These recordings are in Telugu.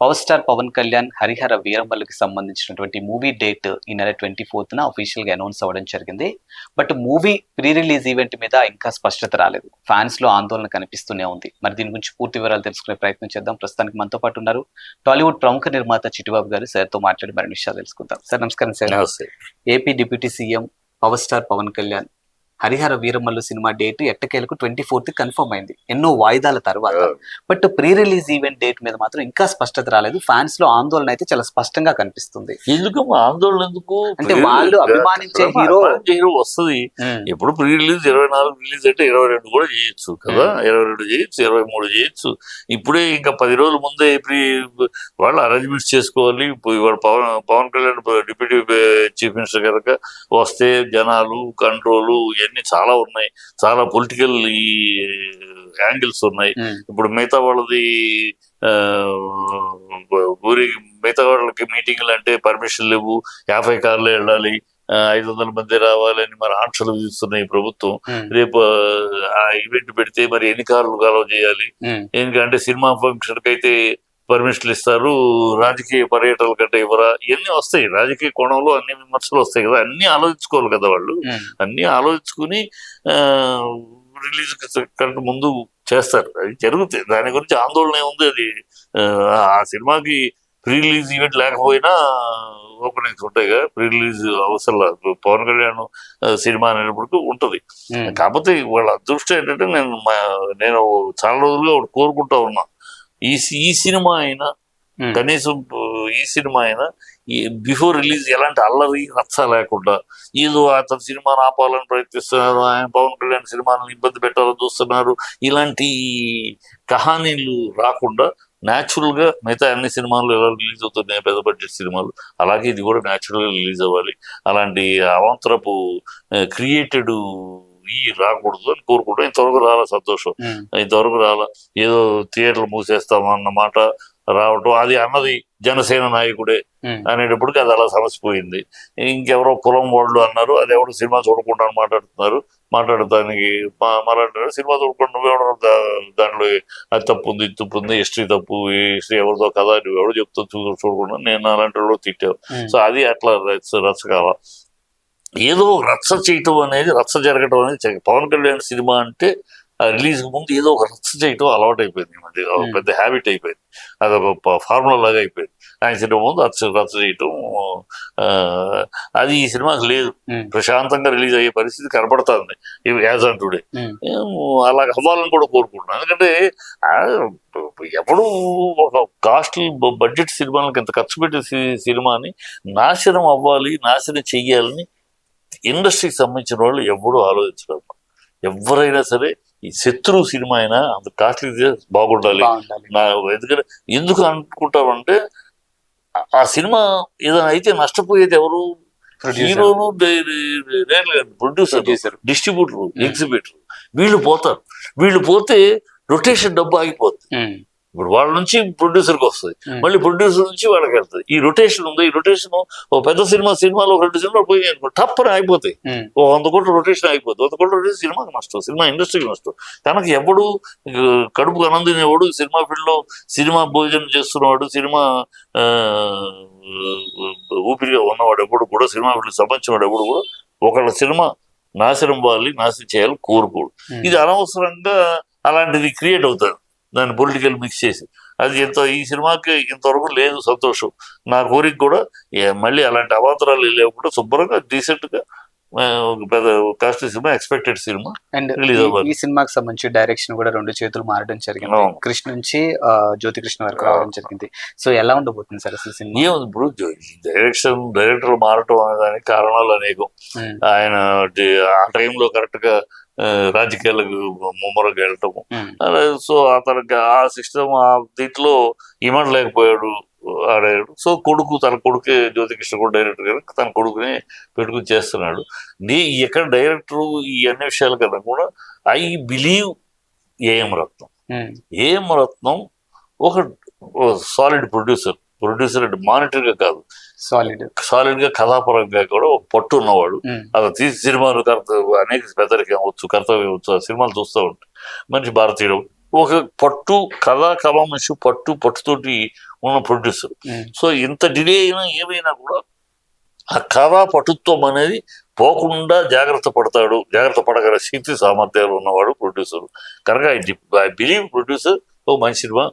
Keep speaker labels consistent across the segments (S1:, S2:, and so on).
S1: పవర్ స్టార్ పవన్ కళ్యాణ్ హరిహర వీరమ్మలకి సంబంధించినటువంటి మూవీ డేట్ ఈ నెల ట్వంటీ ఫోర్త్న అఫీషియల్గా అనౌన్స్ అవ్వడం జరిగింది. But movie pre release event మీద ఇంకా స్పష్టత రాలేదు. ఫ్యాన్స్లో ఆందోళన కనిపిస్తూనే ఉంది. మరి దీని గురించి పూర్తి వివరాలు తెలుసుకునే ప్రయత్నం చేద్దాం. ప్రస్తుతానికి మనతో పాటు ఉన్నారు టాలీవుడ్ ప్రముఖ నిర్మాత చిట్టిబాబు గారు. సార్తో మాట్లాడి మరిన్ని విషయాలు తెలుసుకుందాం. సార్ నమస్కారం sir AP deputy CM power star Pawan Kalyan Harihara Veeramallu cinema date ఎట్టకేలకు ట్వంటీ ఫోర్త్ కన్ఫర్మ్ అయింది. ఎన్నో వాయిదాల తర్వాత. But pre release event date మీద మాత్రం ఇంకా స్పష్టత రాలేదు. ఫ్యాన్స్లో ఆందోళన అయితే చాలా స్పష్టంగా కనిపిస్తుంది.
S2: ఎందుకు? ఆందోళన ఎందుకు?
S1: అంటే వాళ్ళు అభిమానించే హీరో
S2: హీరో వస్తుంది. ఎప్పుడు ప్రీ రిలీజ్ ఇరవై నాలుగు రిలీజ్ అంటే ఇరవై రెండు కూడా చేయొచ్చు కదా. ఇరవై రెండు చేయొచ్చు ఇరవై మూడు చేయొచ్చు. ఇప్పుడే ఇంకా పది రోజుల ముందే ప్రీ వాళ్ళు అరేంజ్మెంట్స్ చేసుకోవాలి. ఇవాళ Pawan Pawan Kalyan deputy chief minister కనుక వస్తే జనాలు కంట్రోలు ఇవన్నీ చాలా ఉన్నాయి. చాలా పొలిటికల్ ఈ యాంగిల్స్ ఉన్నాయి.
S1: ఉమ్,
S2: ఇప్పుడు మిగతా వాళ్ళది ఊరి మిగతా వాళ్ళకి మీటింగ్లు అంటే పర్మిషన్ లేవు. యాభై కార్లు వెళ్ళాలి. ఐదు వందల మంది రావాలని మరి ఆంక్షలు విధిస్తున్నాయి ప్రభుత్వం.
S1: ఉమ్,
S2: రేపు ఆ ఈవెంట్ పెడితే మరి ఎన్ని కార్లు కాలం చేయాలి?
S1: ఉమ్,
S2: ఎందుకంటే సినిమా ఫంక్షన్ అయితే పర్మిషన్లు ఇస్తారు రాజకీయ పర్యటనల కంటే ఇవ్వరా? ఇవన్నీ వస్తాయి. రాజకీయ కోణంలో అన్ని విమర్శలు వస్తాయి కదా. అన్ని ఆలోచించుకోవాలి కదా వాళ్ళు. అన్ని ఆలోచించుకుని రిలీజ్ కంటే ముందు చేస్తారు. అది జరుగుతుంది దాని గురించి ఆందోళన ఏముంది అది? ఆ, సినిమాకి ప్రీ రిలీజ్ ఈవెంట్ లేకపోయినా ఓపెనింగ్స్ ఉంటాయి కదా. ప్రీ రిలీజ్ అవసరం పవన్ కళ్యాణ్ సినిమా అనేటప్పుడు ఉంటుంది. కాకపోతే వాళ్ళ అదృష్టం ఏంటంటే నేను నేను చాలా రోజులుగా కోరుకుంటా ఉన్నా. ఈ ఈ సినిమా అయినా కనీసం ఈ సినిమా అయినా బిఫోర్ రిలీజ్ ఎలాంటి అల్లరి రచ్చ లేకుండా ఏదో అతని సినిమాను ఆపాలని ప్రయత్నిస్తున్నారు ఆయన పవన్ కళ్యాణ్ సినిమాలను ఇబ్బంది పెట్టాలని చూస్తున్నారు ఇలాంటి కహానీలు రాకుండా న్యాచురల్గా మిగతా అన్ని సినిమాలు ఎలా రిలీజ్ అవుతున్నాయి పెద్ద బడ్జెట్ సినిమాలు అలాగే ఇది కూడా గా రిలీజ్ అవ్వాలి. అలాంటి అవంతరపు క్రియేటెడ్ ఈ రాకూడదు అని కోరుకుంటాం ఇంతవరకు రాలా సంతోషం. ఇంతవరకు రాలా. ఏదో థియేటర్లు మూసేస్తాం మాట రావటం అది అన్నది జనసేన నాయకుడే అనేటప్పటికి అది అలా సమసిపోయింది. ఇంకెవరో కులం వాళ్ళు అన్నారు అది ఎవరు సినిమా చూడకుండా అని మాట్లాడుతున్నారు. మాట్లాడటానికి మళ్ళీ సినిమా చూడకుండా దా- దాంట్లో అది తప్పు ఉంది ఇది తప్పు ఉంది హిస్టరీ తప్పు హిస్టరీ ఎవరిదో కదా నువ్వు ఎవడు చెప్తావు చూ చూడకుండా నేను అలాంటి వాళ్ళు తిట్టావు. సో అది అట్లా రచ్చ రచ్చకాల ఏదో రచ్చ చేయటం అనేది రచ్చ జరగటం అనేది పవన్ కళ్యాణ్ సినిమా అంటే రిలీజ్ ముందు ఏదో ఒక రచ్చ చేయటం అలవాటు అయిపోయింది మధ్య. పెద్ద హ్యాబిట్ అయిపోయింది. అది ఒక ఫార్ములా లాగా అయిపోయింది. ఆయన సినిమా ముందు రచ్చ రచ్చ చేయటం అది ఈ సినిమాకి లేదు. ప్రశాంతంగా రిలీజ్ అయ్యే పరిస్థితి కనబడుతుంది. As on today. అలా అవ్వాలని కూడా కోరుకుంటున్నాను. ఎందుకంటే ఎప్పుడు ఒక కాస్ట్లీ బడ్జెట్ సినిమాలకు ఇంత ఖర్చు పెట్టే సినిమాని నాశనం అవ్వాలి నాశనం చెయ్యాలని ఇండస్ట్రీకి సంబంధించిన వాళ్ళు ఎవడూ ఆలోచించడం ఎవరైనా సరే ఈ శత్రు సినిమా అయినా అంత కాస్ట్లీ బాగుండాలి. నా ఎందుకంటే ఎందుకు అనుకుంటామంటే ఆ- సినిమా ఏదైనా అయితే నష్టపోయేది ఎవరు. హీరోను ప్రొడ్యూసర్. డిస్ట్రిబ్యూటర్ ఎగ్జిబిటర్ వీళ్ళు పోతారు. వీళ్ళు పోతే రొటేషన్ డబ్బు ఆగిపోతుంది ఇప్పుడు వాళ్ళ నుంచి ప్రొడ్యూసర్కి వస్తుంది. మళ్ళీ ప్రొడ్యూసర్ నుంచి వాళ్ళకి వెళ్తుంది. ఈ రొటేషన్ ఉంది. ఈ రొటేషన్ ఓ పెద్ద సినిమా సినిమాలో ఒక రెండు సినిమాలు పోయి అనుకో టప్పని అయిపోతాయి ఓ వంద కోట్ల రొటేషన్ అయిపోతుంది వంద కోట్ల రొటేషన్ సినిమాకి నష్టం సినిమా ఇండస్ట్రీకి నష్టం. కనుక కడుపుకు ఆనందిన ఎవడు సినిమా ఫీల్డ్లో సినిమా భోజనం చేస్తున్నవాడు సినిమా ఊపిరిగా ఉన్నవాడు ఎప్పుడు కూడా సినిమా ఫీల్డ్ సంబంధించిన వాడు ఎప్పుడు కూడా ఒకళ్ళ సినిమా నాశనం వాలి నాశనం చేయాలి కోరుకోడు. ఇది అనవసరంగా అలాంటిది క్రియేట్ అవుతుంది దాన్ని పొలిటికల్ మిక్స్ చేసి. అది ఎంత ఈ సినిమాకి ఇంతవరకు లేదు సంతోషం. నా కోరిక కూడా మళ్ళీ అలాంటి అవాంతరాలు లేకుండా శుభ్రంగా డీసెంట్గా ఆ, ఒక పెద్ద కాస్ట్ సినిమా ఎక్స్పెక్టెడ్ సినిమా
S1: అండ్ ఈ- సినిమాకి సంబంధించి డైరెక్షన్ కూడా రెండు చేతులు మారడం జరిగింది. కృష్ణ నుంచి జ్యోతి కృష్ణ వరకు రావడం జరిగింది. సో ఎలా ఉండబోతుంది సార్ అసలు సినిమా?
S2: ఏముంది ఇప్పుడు? డైరెక్షన్ డైరెక్టర్ మారటం అనే దానికి కారణాలు అనేకం. ఆయన ఆ టైంలో కరెక్ట్గా ఆ, రాజకీయాలకు ముమ్మరంగా వెళ్ళటము. సో అతనికి ఆ సిస్టమ్ ఆ దీంట్లో ఇమడలేకపోయాడు ఆడాడు. సో కొడుకు తన కొడుకే జ్యోతికృష్ణ కూడా డైరెక్టర్ కనుక తన కొడుకుని పెట్టుకుని చేస్తున్నాడు. నీ ఎక్కడ డైరెక్టర్ ఈ అన్ని విషయాల కన్నా కూడా I believe AM Ratnam.
S1: Um,
S2: M Ratnam ఒక సాలిడ్ ప్రొడ్యూసర్. ప్రొడ్యూసర్ అంటే మానిటర్గా కాదు.
S1: సాలిడ్
S2: సాలిడ్గా కథాపరంగా కూడా ఒక పట్టు ఉన్నవాడు. అలా తీసి సినిమాలు కర్త అనేక పెద్దరికం అవచ్చు కర్తవ్యం ఆ సినిమాలు చూస్తూ ఉంటాయి మంచి భారతీయుడు. ఒక పట్టు కథా కళ మనిషి పట్టు పట్టుతోటి ఉన్న ప్రొడ్యూసర్. సో ఇంత డిలే అయినా ఏమైనా కూడా ఆ కథా పటుత్వం అనేది పోకుండా జాగ్రత్త పడతాడు. జాగ్రత్త పడగల శక్తి సామర్థ్యాలు ఉన్నవాడు ప్రొడ్యూసర్. కనుక ఐ బిలీవ్ ప్రొడ్యూసర్ ఓ మంచి సినిమా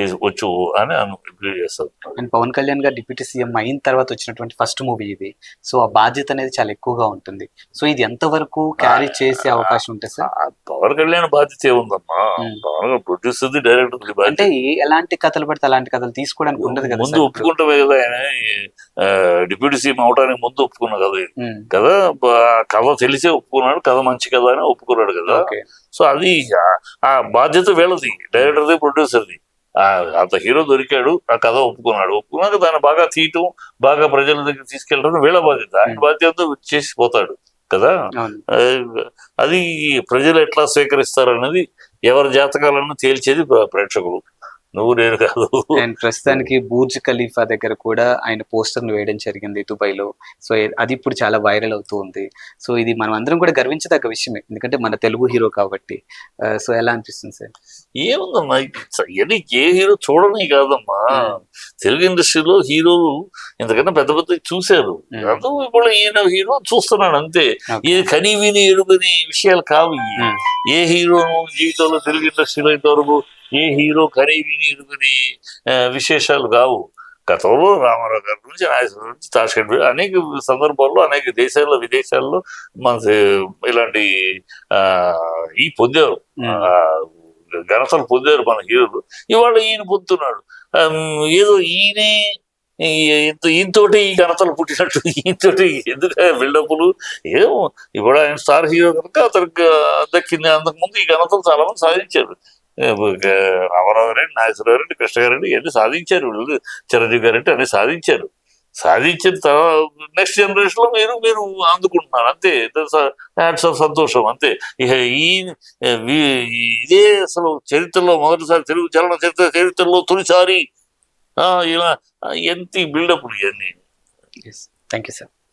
S2: వచ్చు అని అను బిలీవ్ చేస్తాను
S1: అండ్ పవన్ కళ్యాణ్ గారు డిప్యూటీ సీఎం అయిన తర్వాత వచ్చినటువంటి ఫస్ట్ మూవీ ఇది. సో ఆ బాధ్యత అనేది చాలా ఎక్కువగా ఉంటుంది. సో ఇది ఎంత వరకు క్యారీ చేసే అవకాశం ఉంటుంది సార్?
S2: పవన్ కళ్యాణ్ బాధ్యత ఏముందమ్మా?
S1: ఉమ్.
S2: పవన్ ప్రొడ్యూసర్ది డైరెక్టర్ది బాధ్యత.
S1: అంటే ఎలాంటి కథలు పడితే అలాంటి కథలు తీసుకోవడానికి ఉండదు కదా
S2: ముందు. ఒప్పుకుంటామే కదా ఆయన. డిప్యూటీ సీఎం అవడానికి ముందు ఒప్పుకున్నా కదా.
S1: ఉమ్,
S2: కదా బా- కథ తెలిసే ఒప్పుకున్నాడు కథ మంచి కథ అని ఒప్పుకున్నాడు కదా. సో అది ఆ- బాధ్యత వీళ్ళది డైరెక్టర్ది ప్రొడ్యూసర్ది అంత హీరో దొరికాడు ఆ కథ ఒప్పుకున్నాడు. ఒప్పుకున్నాక దాన్ని బాగా తీయటం బాగా ప్రజల దగ్గర తీసుకెళ్ళడం వీళ్ళ బాధ్యత. ఆయన
S1: Hmm.
S2: బాధ్యత చేసి పోతాడు కదా? అది ప్రజలు ఎట్లా స్వీకరిస్తారు అనేది ఎవరి జాతకాలను తేల్చేది ప్ర- ప్రేక్షకులు. నువ్వు నేను కాదు
S1: అండ్ ప్రస్తుతానికి బూర్జ్ ఖలీఫా దగ్గర కూడా ఆయన పోస్టర్ను వేయడం జరిగింది దుబాయ్లో సో అది ఇప్పుడు చాలా వైరల్ అవుతూ ఉంది సో ఇది మనం అందరం కూడా గర్వించదగ్గ విషయమే ఎందుకంటే మన తెలుగు హీరో కాబట్టి సో ఎలా అనిపిస్తుంది సార్
S2: ఏముందమ్మా ఇది ఏ హీరో చూడని కాదమ్మా
S1: Hmm.
S2: తెలుగు ఇండస్ట్రీలో హీరోలు ఇంతకన్నా పెద్ద పెద్ద చూశారు
S1: Hmm.
S2: ఇప్పుడు ఈయన హీరో చూస్తున్నాడు అంతే. ఇది కని విని ఎరుగని విషయాలు కావు.
S1: Hmm.
S2: ఏ హీరో జీవితంలో తెలుగు ఇండస్ట్రీలో ఇంతవరకు ఏ హీరో ఎరుగని ఆ, విశేషాలు కావు. గతంలో రామారావు గారి నుంచి నాగేశ్వర నుంచి తాషకెట్ అనేక సందర్భాల్లో అనేక దేశాల్లో విదేశాల్లో మన ఇలాంటి ఈ పొందారు. ఘనతలు పొందారు మన హీరోలు. ఇవాళ ఈయన పొందుతున్నాడు. ఏదో ఈయనే ఈయనతోటి ఈ ఘనతలు పుట్టినట్టు ఈయనతోటి ఎందుకు బిల్డప్లు ఏమో ఇప్పుడు ఆయన స్టార్ హీరో కనుక అతనికి దక్కింది. అంతకుముందు ఈ ఘనతలు చాలా మంది సాధించారు. రామారావు గారండి నాగేశ్వరరావు గారండి కృష్ణ గారండి ఇవన్నీ సాధించారు. వీళ్ళు చిరంజీవి గారంటే అన్ని సాధించారు. సాధించిన తర్వాత నెక్స్ట్ జనరేషన్లో మీరు మీరు అందుకుంటున్నారు. అంతే. హ్యాట్స్ ఆఫ్ సంతోషం. అంతే. ఇక ఈ ఇదే అసలు చరిత్రలో మొదటిసారి తెలుగు చలన చరిత్ర చరిత్రలో తొలిసారి ఆ, ఇలా ఎంత బిల్డప్ ఇవన్నీ.
S1: Thank you sir